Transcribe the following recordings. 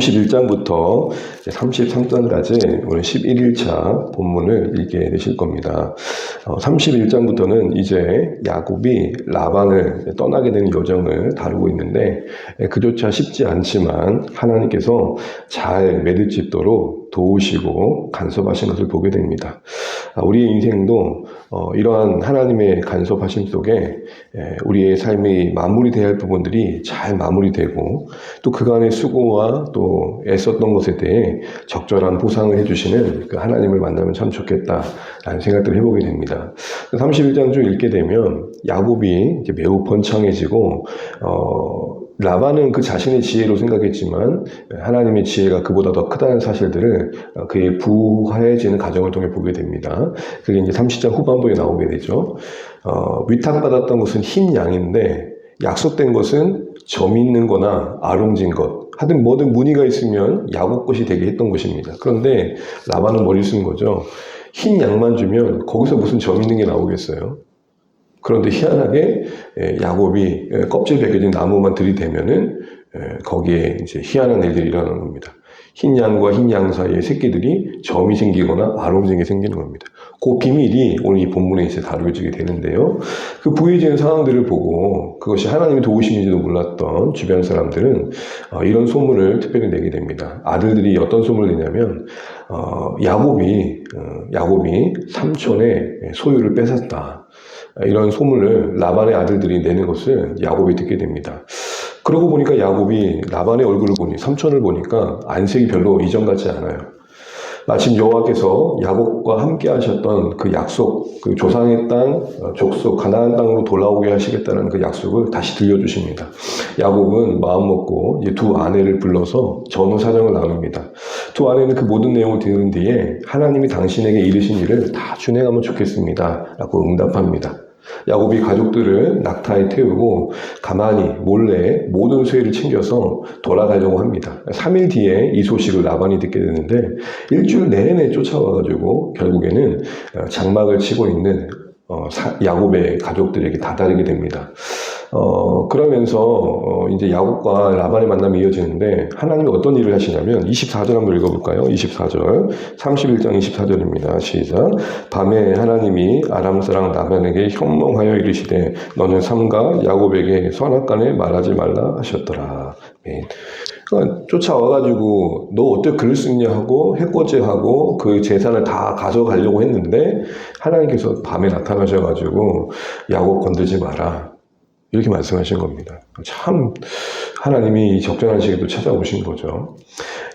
31장부터 33장까지 오늘 11일차 본문을 읽게 되실 겁니다. 31장부터는 이제 야곱이 라반을 떠나게 되는 여정을 다루고 있는데 그조차 쉽지 않지만 하나님께서 잘 매듭짓도록 도우시고 간섭하신 것을 보게 됩니다. 아, 우리의 인생도 어, 이러한 하나님의 간섭하심 속에 에, 우리의 삶이 마무리돼야 할 부분들이 잘 마무리되고 또 그간의 수고와 또 애썼던 것에 대해 적절한 보상을 해주시는 그 하나님을 만나면 참 좋겠다라는 생각들을 해보게 됩니다. 31장 중 읽게 되면 야곱이 매우 번창해지고 어, 라반은 그 자신의 지혜로 생각했지만 하나님의 지혜가 그보다 더 크다는 사실들을 어, 그의 부하해지는 과정을 통해 보게 됩니다. 그게 이제 30장 후반부에 나오게 되죠. 어, 위탁받았던 것은 흰 양인데 약속된 것은 점 있는 거나 아롱진 것. 하든 뭐든 무늬가 있으면 야곱 것이 되게 했던 것입니다. 그런데 라반은 머리를 쓴 거죠. 흰 양만 주면 거기서 무슨 점 있는 게 나오겠어요. 그런데 희한하게 에, 야곱이 에, 껍질 벗겨진 나무만 들이대면은 에, 거기에 이제 희한한 일들이 일어나는 겁니다. 흰 양과 흰 양 사이에 새끼들이 점이 생기거나 아롱쟁이 생기는 겁니다. 그 비밀이 오늘 이 본문에 이제 다루어지게 되는데요. 그 부해지는 상황들을 보고 그것이 하나님의 도우심인지도 몰랐던 주변 사람들은 어, 이런 소문을 특별히 내게 됩니다. 아들들이 어떤 소문을 내냐면 어, 야곱이 어, 야곱이 삼촌의 소유를 뺏었다. 이런 소문을 라반의 아들들이 내는 것을 야곱이 듣게 됩니다. 그러고 보니까 야곱이 라반의 얼굴을 보니 삼촌을 보니까 안색이 별로 이전 같지 않아요. 마침 여호와께서 야곱과 함께 하셨던 그 약속, 그 조상의 땅, 어, 족속 가나안 땅으로 돌아오게 하시겠다는 그 약속을 다시 들려주십니다. 야곱은 마음 먹고 두 아내를 불러서 전후 사정을 나눕니다. 두 아내는 그 모든 내용을 들은 뒤에 하나님이 당신에게 이르신 일을 다 준행하면 좋겠습니다.라고 응답합니다. 야곱이 가족들을 낙타에 태우고 가만히 몰래 모든 수혜를 챙겨서 돌아가려고 합니다. 3일 뒤에 이 소식을 라반이 듣게 되는데 일주일 내내 쫓아와가지고 결국에는 어, 장막을 치고 있는 어, 사- 야곱의 가족들에게 다다르게 됩니다. 어, 그러면서 어, 이제 야곱과 라반의 만남이 이어지는데 하나님이 어떤 일을 하시냐면 24절 한번 읽어볼까요? 24절 31장 24절입니다. 시작 밤에 하나님이 아람 사람 라반에게 현몽하여 이르시되 너는 삼가 야곱에게 선악간에 말하지 말라 하셨더라. 아멘. 그러니까 쫓아와가지고 너 어떻게 글을 쓰냐 하고 해코지하고 그 재산을 다 가져가려고 했는데 하나님께서 밤에 나타나셔가지고 야곱 건들지 마라. 이렇게 말씀하신 겁니다. 참 하나님이 적절한 시기도 찾아오신 거죠.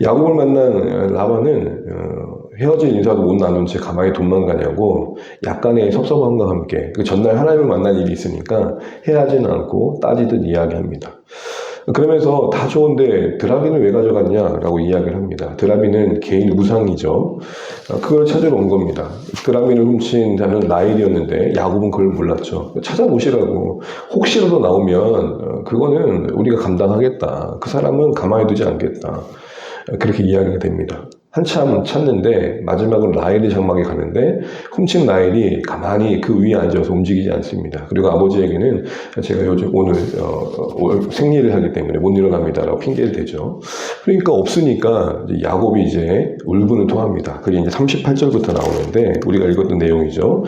야곱을 만난 라반은 어, 헤어진 인사도 못 나눈 채 가만히 도망가냐고 약간의 섭섭함과 함께 그 전날 하나님을 만난 일이 있으니까 헤어지는 않고 따지듯 이야기합니다. 그러면서 다 좋은데 드라비는 왜 가져갔냐라고 이야기를 합니다. 드라비는 개인 우상이죠. 어, 그걸 찾으러 온 겁니다. 드라비를 훔친 자는 라일이었는데 야곱은 그걸 몰랐죠. 찾아보시라고 혹시라도 나오면 어, 그거는 우리가 감당하겠다. 그 사람은 가만히 두지 않겠다. 어, 그렇게 이야기가 됩니다. 한참 찾는데 마지막으로 라헬이 장막에 가는데 훔친 라헬이 가만히 그 위에 앉아서 움직이지 않습니다. 그리고 아버지에게는 제가 요즘 오늘 어, 어, 생리를 하기 때문에 못 일어납니다라고 핑계를 대죠. 그러니까 없으니까 이제 야곱이 이제 울분을 토합니다. 그게 이제 38절부터 나오는데 우리가 읽었던 내용이죠.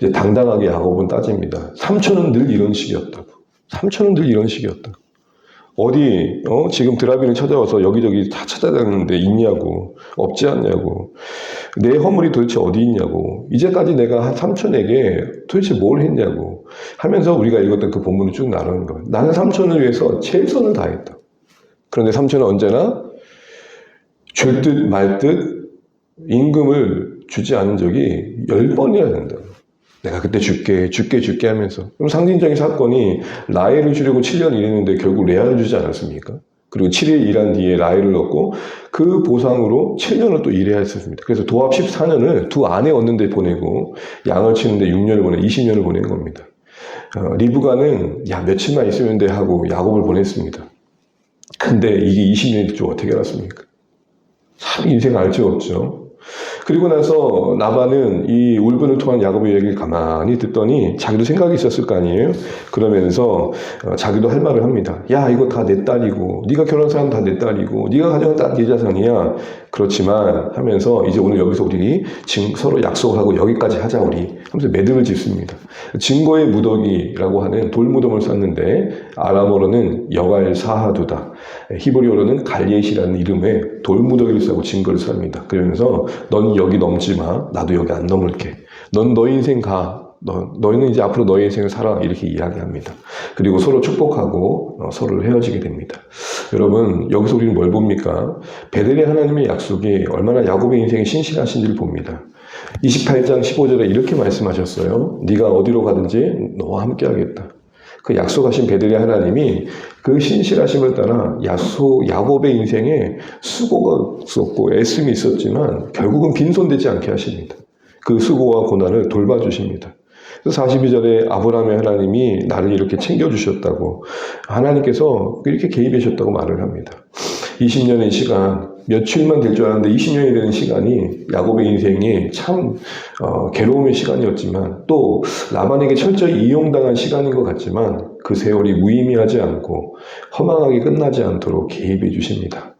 이제 당당하게 야곱은 따집니다. 삼촌은 늘 이런 식이었다고. 삼촌은 늘 이런 식이었다. 어디 어? 지금 드라비를 찾아와서 여기저기 다 찾아다녔는데 있냐고 없지 않냐고 내 허물이 도대체 어디 있냐고 이제까지 내가 한 삼촌에게 도대체 뭘 했냐고 하면서 우리가 읽었던 그 본문을 쭉 나누는 거예요. 나는 삼촌을 위해서 최선을 다했다. 그런데 삼촌은 언제나 줄 듯 말듯 임금을 주지 않은 적이 열 번이나 된다. 내가 그때 줄게, 줄게, 줄게 하면서. 그럼 상징적인 사건이 라헬을 주려고 7년 일했는데 결국 레아를 주지 않았습니까? 그리고 7일 일한 뒤에 라헬을 얻고 그 보상으로 7년을 또 일해야 했습니다. 그래서 도합 14년을 두 아내 얻는데 보내고 양을 치는데 6년을 보내 20년을 보낸 겁니다. 어, 리브가는 야 며칠만 있으면 돼 하고 야곱을 보냈습니다. 근데 이게 20년이 좀 어떻게 알았습니까? 참 인생 알수 없죠. 그리고 나서 나반은 이 울분을 통한 야곱의 얘기를 가만히 듣더니 자기도 생각이 있었을 거 아니에요. 그러면서 어, 자기도 할 말을 합니다. 야 이거 다 내 딸이고 네가 결혼한 사람 다 내 딸이고 네가 가져간 딸네 자산이야. 그렇지만 하면서 이제 오늘 여기서 우리 서로 약속을 하고 여기까지 하자 우리 하면서 매듭을 짓습니다. 증거의 무더기라고 하는 돌무덤을 쌓는데 아람어로는 여갈 사하두다. 히브리어로는 갈리엣이라는 이름의 돌무더기를 싸고 증거를 삽니다. 그러면서 넌 여기 넘지 마. 나도 여기 안 넘을게. 넌 너 인생 가. 너, 너희는 이제 앞으로 너의 인생을 살아. 이렇게 이야기합니다. 그리고 서로 축복하고 어, 서로를 헤어지게 됩니다. 여러분, 여기서 우리는 뭘 봅니까? 베델의 하나님의 약속이 얼마나 야곱의 인생에 신실하신지를 봅니다. 28장 15절에 이렇게 말씀하셨어요. 네가 어디로 가든지 너와 함께 하겠다. 그 약속하신 베들의 하나님이 그 신실하심을 따라 야소, 야곱의 인생에 수고가 있었고 애씀이 있었지만 결국은 빈손되지 않게 하십니다. 그 수고와 고난을 돌봐주십니다. 그래서 42절에 아브라함의 하나님이 나를 이렇게 챙겨주셨다고 하나님께서 이렇게 개입하셨다고 말을 합니다. 20년의 시간, 며칠만 될 줄 알았는데 20년이 되는 시간이 야곱의 인생이 참 어, 괴로움의 시간이었지만 또 라반에게 철저히 이용당한 시간인 것 같지만 그 세월이 무의미하지 않고 허망하게 끝나지 않도록 개입해 주십니다.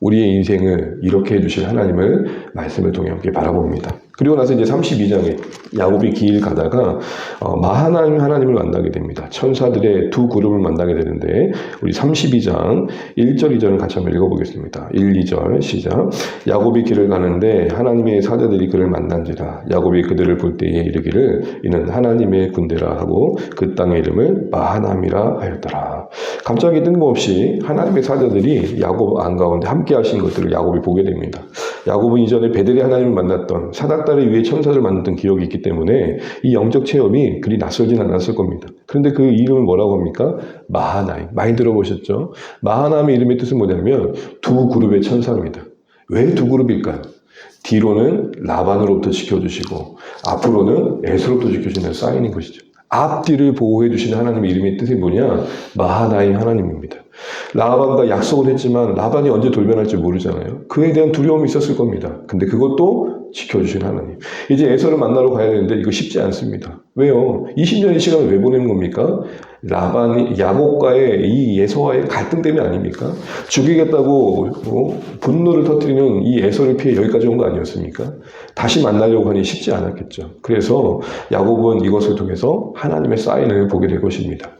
우리의 인생을 이렇게 해주실 하나님을 말씀을 통해 함께 바라봅니다. 그리고 나서 이제 32장에 야곱이 길 가다가 어, 마하나님 하나님을 만나게 됩니다. 천사들의 두 그룹을 만나게 되는데 우리 32장 1절 2절을 같이 한번 읽어보겠습니다. 1, 2절 시작. 야곱이 길을 가는데 하나님의 사자들이 그를 만난지라 야곱이 그들을 볼 때에 이르기를 이는 하나님의 군대라 하고 그 땅의 이름을 마하남이라 하였더라. 갑자기 뜬금없이 하나님의 사자들이 야곱 안 가운데 함께 하신 것들을 야곱이 보게 됩니다. 야곱은 이전에 베델의 하나님을 만났던 사닥다리 위에 천사를 만났던 기억이 있기 때문에 이 영적 체험이 그리 낯설진 않았을 겁니다. 그런데 그 이름을 뭐라고 합니까? 마하나임. 많이 들어보셨죠? 마하나임의 이름의 뜻은 뭐냐면 두 그룹의 천사입니다. 왜 두 그룹일까요? 뒤로는 라반으로부터 지켜주시고 앞으로는 에스로부터 지켜주시는 사인인 것이죠. 앞뒤를 보호해 주시는 하나님의 이름의 뜻이 뭐냐? 마하나임 하나님입니다. 라반과 약속을 했지만 라반이 언제 돌변할지 모르잖아요. 그에 대한 두려움이 있었을 겁니다. 근데 그것도 지켜주신 하나님. 이제 에서를 만나러 가야 되는데 이거 쉽지 않습니다. 왜요? 20년의 시간을 왜 보내는 겁니까? 라반이 야곱과의 이 예서와의 갈등 때문에 아닙니까? 죽이겠다고 어? 분노를 터뜨리는 이 예서를 피해 여기까지 온 거 아니었습니까? 다시 만나려고 하니 쉽지 않았겠죠. 그래서 야곱은 이것을 통해서 하나님의 사인을 보게 될 것입니다.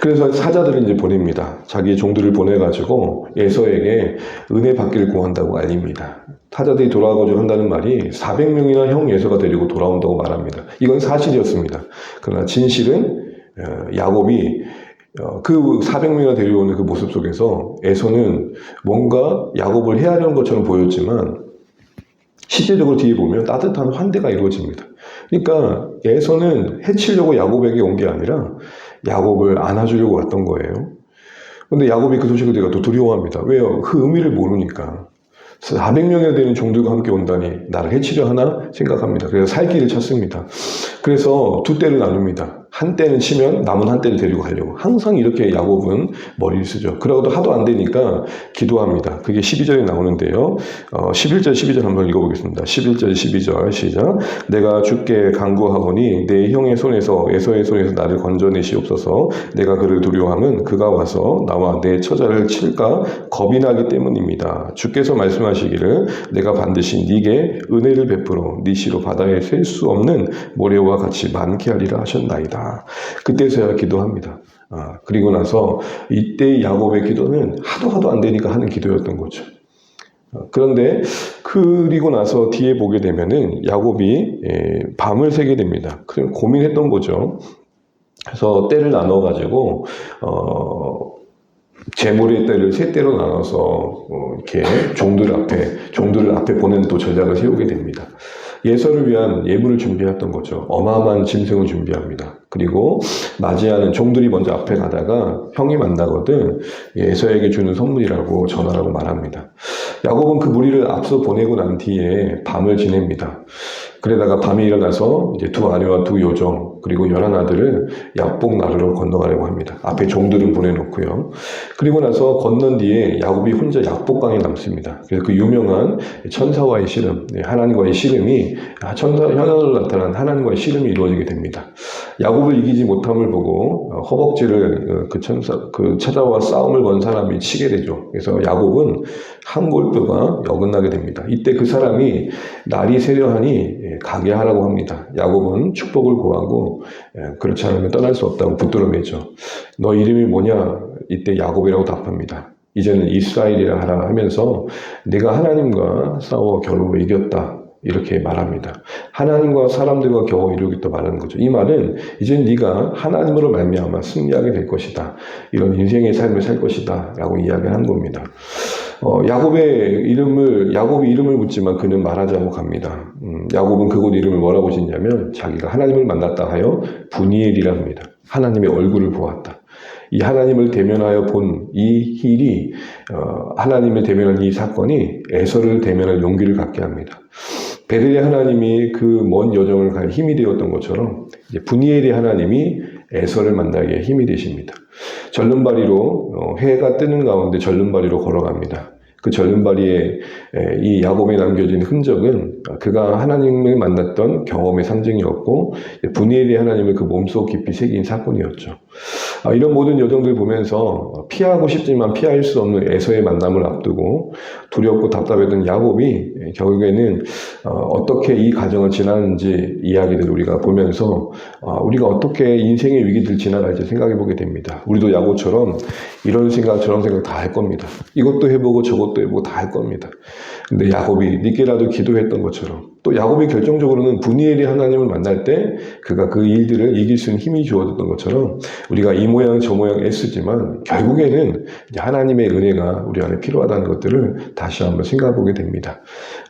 그래서 사자들을 이제 보냅니다. 자기 종들을 보내가지고 예서에게 은혜 받기를 구한다고 알립니다. 사자들이 돌아가고 한다는 말이 400명이나 형 예서가 데리고 돌아온다고 말합니다. 이건 사실이었습니다. 그러나 진실은 어, 야곱이 어, 그 400명이나 데려오는 그 모습 속에서 에서는 뭔가 야곱을 해하려는 것처럼 보였지만 실제적으로 뒤에 보면 따뜻한 환대가 이루어집니다. 그러니까 에서는 해치려고 야곱에게 온 게 아니라 야곱을 안아주려고 왔던 거예요. 근데 야곱이 그 소식을 내가 또 두려워합니다. 왜요? 그 의미를 모르니까. 400명이나 되는 종들과 함께 온다니 나를 해치려 하나 생각합니다. 그래서 살 길을 찾습니다. 그래서 두 때를 나눕니다. 한 때는 치면 남은 한 때를 데리고 가려고. 항상 이렇게 야곱은 머리를 쓰죠. 그러고도 하도 안 되니까 기도합니다. 그게 12절에 나오는데요. 어, 11절, 12절 한번 읽어보겠습니다. 11절, 12절 시작. 내가 주께 간구하오니 내 형의 손에서 에서의 손에서 나를 건져내시옵소서. 내가 그를 두려워함은 그가 와서 나와 내 처자를 칠까 겁이 나기 때문입니다. 주께서 말씀하시기를 내가 반드시 네게 은혜를 베풀어 네 시로 바다에 셀 수 없는 모래와 같이 많게 하리라 하셨나이다. 그때서야 기도합니다. 아, 그리고 나서 이때 야곱의 기도는 하도 하도 안 되니까 하는 기도였던 거죠. 아, 그런데 그리고 나서 뒤에 보게 되면은 야곱이 예, 밤을 새게 됩니다. 그럼 고민했던 거죠. 그래서 때를 나눠 가지고 어 제물의 때를 세 때로 나눠서 어, 이렇게 종들 앞에 종들을 앞에 보내는 또 전략을 세우게 됩니다. 예서를 위한 예물을 준비했던 거죠. 어마어마한 짐승을 준비합니다. 그리고 맞이하는 종들이 먼저 앞에 가다가 형이 만나거든 예서에게 주는 선물이라고 전하라고 말합니다. 야곱은 그 무리를 앞서 보내고 난 뒤에 밤을 지냅니다. 그러다가 밤이 일어나서 이제 두 아내와 두 요정 그리고 열한 아들을 야복 나루로 건너가려고 합니다. 앞에 종들은 보내놓고요. 그리고 나서 건넌 뒤에 야곱이 혼자 약복강에 남습니다. 그래서 그 유명한 천사와의 씨름, 네, 하나님과의 씨름이 아, 천사 현원으로 나타난 하나님과의 씨름이 이루어지게 됩니다. 야곱을 이기지 못함을 보고 어, 허벅지를 어, 그 천사 그 찾아와 싸움을 건 사람이 치게 되죠. 그래서 야곱은 한 골뼈가 어긋나게 됩니다. 이때 그 사람이 날이 세려하니 예, 가게 하라고 합니다. 야곱은 축복을 구하고 예, 그렇지 않으면 떠날 수 없다고 붙들어 매죠. 너 이름이 뭐냐? 이때 야곱이라고 답합니다. 이제는 이스라엘이라 하라 하면서 내가 하나님과 싸워 겨우 이겼다. 이렇게 말합니다. 하나님과 사람들과 겨우 이루겠다 말하는 거죠. 이 말은 이제 네가 하나님으로 말미암아 승리하게 될 것이다. 이런 인생의 삶을 살 것이다라고 이야기를 한 겁니다. 어, 야곱의 이름을 야곱이 이름을 묻지만 그는 말하지 않고 갑니다. 음, 야곱은 그곳 이름을 뭐라고 짓냐면 자기가 하나님을 만났다 하여 분이엘이라 합니다. 하나님의 얼굴을 보았다. 이 하나님을 대면하여 본이 힐이 어, 하나님을 대면한 이 사건이 에서를 대면할 용기를 갖게 합니다. 베들레 하나님이 그 먼 여정을 갈 힘이 되었던 것처럼 분이엘의 하나님이 에서를 만나기에 힘이 되십니다. 절름발이로 어, 해가 뜨는 가운데 절름발이로 걸어갑니다. 그 절름발이에 에, 이 야곱에 남겨진 흔적은 그가 하나님을 만났던 경험의 상징이었고 분이엘이 하나님을 그 몸속 깊이 새긴 사건이었죠. 아, 이런 모든 여정들 보면서 피하고 싶지만 피할 수 없는 에서의 만남을 앞두고 두렵고 답답했던 야곱이 결국에는 어, 어떻게 이 과정을 지나는지 이야기를 우리가 보면서 어, 우리가 어떻게 인생의 위기들 지나갈지 생각해 보게 됩니다. 우리도 야곱처럼 이런 생각 저런 생각 다 할 겁니다. 이것도 해보고 저것도 해보고 다 할 겁니다. 근데 야곱이 늦게라도 기도했던 것처럼 또 야곱이 결정적으로는 분이엘이 하나님을 만날 때 그가 그 일들을 이길 수 있는 힘이 주어졌던 것처럼 우리가 이 모양 저 모양 애쓰지만 결국에는 하나님의 은혜가 우리 안에 필요하다는 것들을 다시 한번 생각해 보게 됩니다.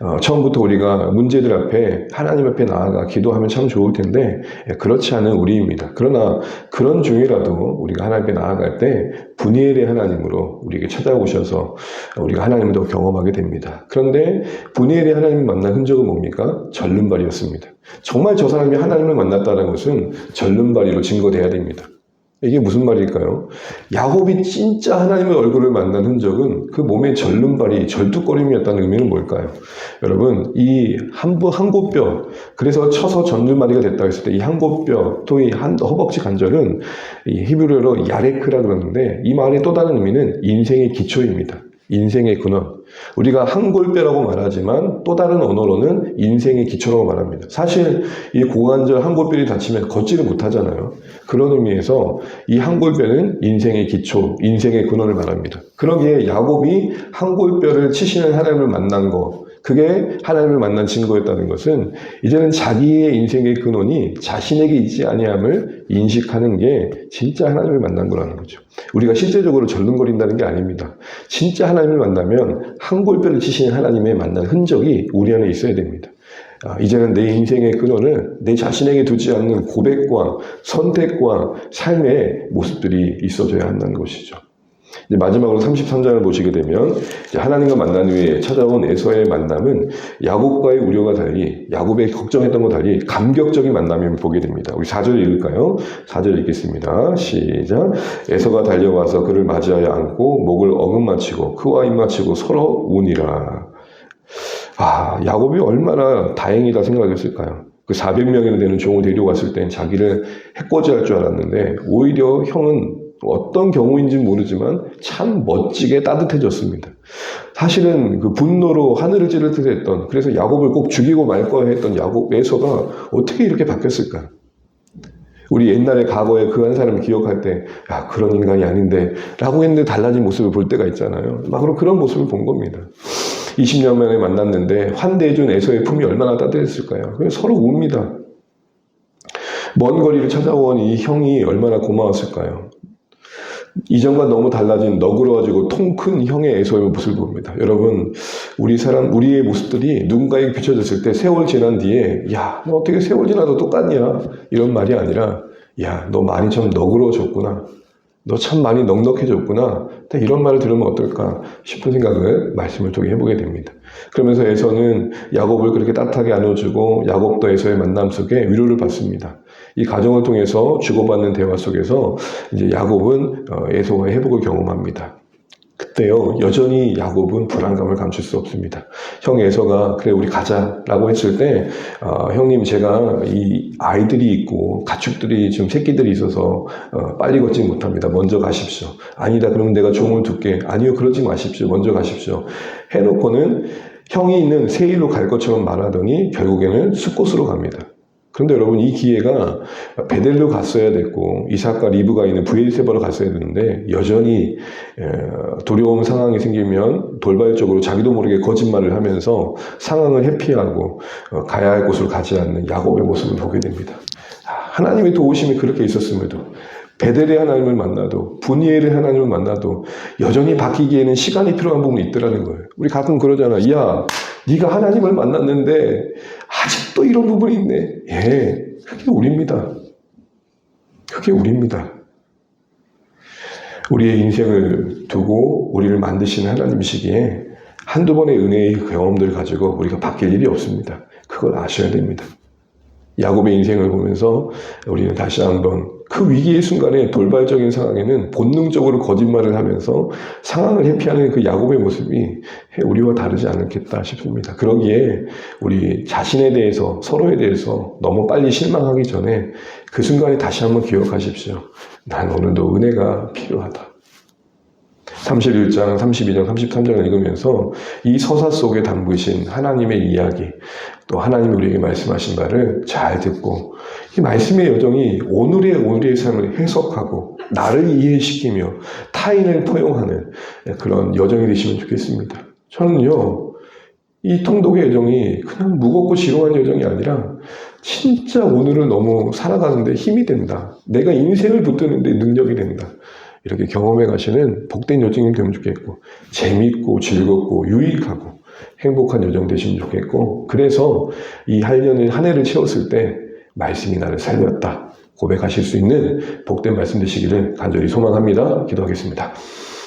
어, 처음부터 우리가 문제들 앞에 하나님 앞에 나아가 기도하면 참 좋을 텐데 예, 그렇지 않은 우리입니다. 그러나 그런 중이라도 우리가 하나님 앞에 나아갈 때 분이엘의 하나님으로 우리에게 찾아오셔서 우리가 하나님을 더 경험하게 됩니다. 그런데 분이엘의 하나님을 만난 흔적은 뭡니까? 절름발이었습니다. 정말 저 사람이 하나님을 만났다는 것은 절름발이로 증거돼야 됩니다. 이게 무슨 말일까요? 야곱이 진짜 하나님의 얼굴을 만난 흔적은 그 몸의 절름발이 절뚝거림이었다는 의미는 뭘까요? 여러분, 이 한부 한곳뼈, 그래서 쳐서 전두마리가 됐다고 했을 때 이 한곳뼈, 또이한 허벅지 관절은 이 히브리어로 야레크라 그러는데 이 말의 또 다른 의미는 인생의 기초입니다. 인생의 근원. 우리가 한골뼈라고 말하지만 또 다른 언어로는 인생의 기초라고 말합니다. 사실 이 고관절 한골뼈이 다치면 걷지를 못하잖아요. 그런 의미에서 이 한골뼈는 인생의 기초, 인생의 근원을 말합니다. 그러기에 야곱이 한골뼈를 치시는 하나님을 만난 거, 그게 하나님을 만난 증거였다는 것은 이제는 자기의 인생의 근원이 자신에게 있지 아니함을 인식하는 게 진짜 하나님을 만난 거라는 거죠. 우리가 실제적으로 절름거린다는 게 아닙니다. 진짜 하나님을 만나면 한 골뼈를 치시는 하나님의 만난 흔적이 우리 안에 있어야 됩니다. 아, 이제는 내 인생의 근원을 내 자신에게 두지 않는 고백과 선택과 삶의 모습들이 있어져야 한다는 것이죠. 이제 마지막으로 33장을 보시게 되면 하나님과 만난 후에 찾아온 에서의 만남은 야곱과의 우려가 달리 야곱의 걱정했던 것 달리 감격적인 만남을 보게 됩니다. 우리 4절 읽을까요? 4절 읽겠습니다. 시작. 에서가 달려와서 그를 맞이하여 안고 목을 어긋맞히고 그와 입맞히고 서로 우니라. 아, 야곱이 얼마나 다행이다 생각했을까요? 그 400명이나 되는 종을 데려왔을 땐 자기를 해코지할 줄 알았는데 오히려 형은 어떤 경우인지 모르지만 참 멋지게 따뜻해졌습니다. 사실은 그 분노로 하늘을 찌를 듯 했던 그래서 야곱을 꼭 죽이고 말 거야 했던 야곱 에서가 어떻게 이렇게 바뀌었을까? 우리 옛날에 과거에 그 한 사람을 기억할 때, 야, 그런 인간이 아닌데, 라고 했는데 달라진 모습을 볼 때가 있잖아요. 막 그런 모습을 본 겁니다. 20년 만에 만났는데, 환대해준 에서의 품이 얼마나 따뜻했을까요? 그냥 서로 웁니다. 먼 거리를 찾아온 이 형이 얼마나 고마웠을까요? 이전과 너무 달라진 너그러워지고 통 큰 형의 에서의 모습을 봅니다. 여러분, 우리 사람, 우리의 모습들이 누군가에게 비춰졌을 때 세월 지난 뒤에, 야, 너 어떻게 세월 지나도 똑같냐? 이런 말이 아니라, 야, 너 많이 좀 너그러워졌구나. 너 참 많이 넉넉해졌구나. 이런 말을 들으면 어떨까 싶은 생각을 말씀을 통해 해보게 됩니다. 그러면서 에서는 야곱을 그렇게 따뜻하게 안아주고 야곱도 에서의 만남 속에 위로를 받습니다. 이 과정을 통해서 주고받는 대화 속에서 이제 야곱은 어, 에서와의 회복을 경험합니다. 그때요 여전히 야곱은 불안감을 감출 수 없습니다. 형 에서가 그래 우리 가자라고 했을 때 어, 형님 제가 이 아이들이 있고 가축들이 지금 새끼들이 있어서 어, 빨리 걷지 못합니다. 먼저 가십시오. 아니다 그러면 내가 종을 둘게. 아니요 그러지 마십시오. 먼저 가십시오. 해놓고는 형이 있는 세일로 갈 것처럼 말하더니 결국에는 숫곳으로 갑니다. 그런데 여러분 이 기회가 베델로 갔어야 됐고 이삭과 리브가 있는 브엘세바로 갔어야 되는데 여전히 에, 두려움 상황이 생기면 돌발적으로 자기도 모르게 거짓말을 하면서 상황을 회피하고 어, 가야 할 곳으로 가지 않는 야곱의 모습을 보게 됩니다. 아, 하나님의 도우심이 그렇게 있었음에도 베델의 하나님을 만나도 분이엘의 하나님을 만나도 여전히 바뀌기에는 시간이 필요한 부분이 있더라는 거예요. 우리 가끔 그러잖아. 야, 네가 하나님을 만났는데 아직도 이런 부분이 있네. 예, 그게 우리입니다. 그게 우리입니다. 우리의 인생을 두고 우리를 만드시는 하나님이시기에 한두 번의 은혜의 경험들 가지고 우리가 바뀔 일이 없습니다. 그걸 아셔야 됩니다. 야곱의 인생을 보면서 우리는 다시 한번 그 위기의 순간에 돌발적인 상황에는 본능적으로 거짓말을 하면서 상황을 회피하는 그 야곱의 모습이 우리와 다르지 않겠다 싶습니다. 그러기에 우리 자신에 대해서 서로에 대해서 너무 빨리 실망하기 전에 그 순간에 다시 한번 기억하십시오. 난 오늘도 은혜가 필요하다. 31장, 32장, 33장을 읽으면서 이 서사 속에 담그신 하나님의 이야기, 또 하나님이 우리에게 말씀하신 말을 잘 듣고 이 말씀의 여정이 오늘의 오늘의 삶을 해석하고 나를 이해시키며 타인을 포용하는 그런 여정이 되시면 좋겠습니다. 저는요, 이 통독의 여정이 그냥 무겁고 지루한 여정이 아니라 진짜 오늘을 너무 살아가는데 힘이 된다. 내가 인생을 붙드는데 능력이 된다. 이렇게 경험해 가시는 복된 여정이 되면 좋겠고 재밌고 즐겁고 유익하고 행복한 여정 되시면 좋겠고 그래서 이 한년을 한 해를 채웠을 때 말씀이 나를 살렸다 고백하실 수 있는 복된 말씀 되시기를 간절히 소망합니다. 기도하겠습니다.